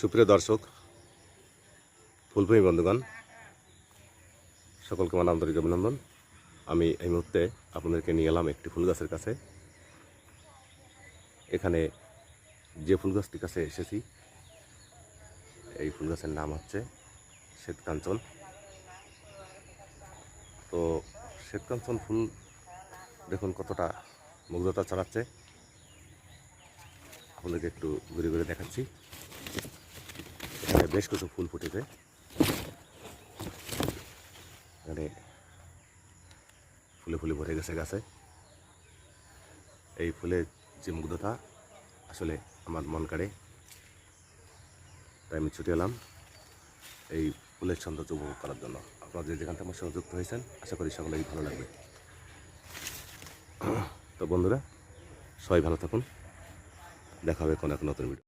সুপ্রিয় দর্শক, ফুলপ্রেমী বন্ধুগণ, সকলকে আমার আন্তরিক অভিনন্দন। আমি এই মুহূর্তে আপনাদেরকে নিয়ে এলাম একটি ফুল গাছের কাছে। এখানে যে ফুল গাছটির কাছে এসেছি, এই ফুল গাছের নাম হচ্ছে শ্বেতকাঞ্চন। তো শ্বেতকাঞ্চন ফুল দেখুন কতটা মুগ্ধতা ছড়াচ্ছে। আপনাদেরকে একটু ঘুরে ঘুরে দেখাচ্ছি। বেশ কিছু ফুল ফুটেছে। এখানে ফুলে ফুলে ভরে গেছে গাছে। এই ফুলের যে মুগ্ধতা, আসলে আমার মন কাড়ে। তাই আমি ছুটে এলাম এই ফুলের সৌন্দর্য উপভোগ করার জন্য। আপনারা যে যেখান থেকে আমার সঙ্গে যুক্ত হয়েছেন, আশা করি সকলেই ভালো লাগবে। তো বন্ধুরা, সবাই ভালো থাকুন। দেখা হবে কোনো এক নতুন ভিডিও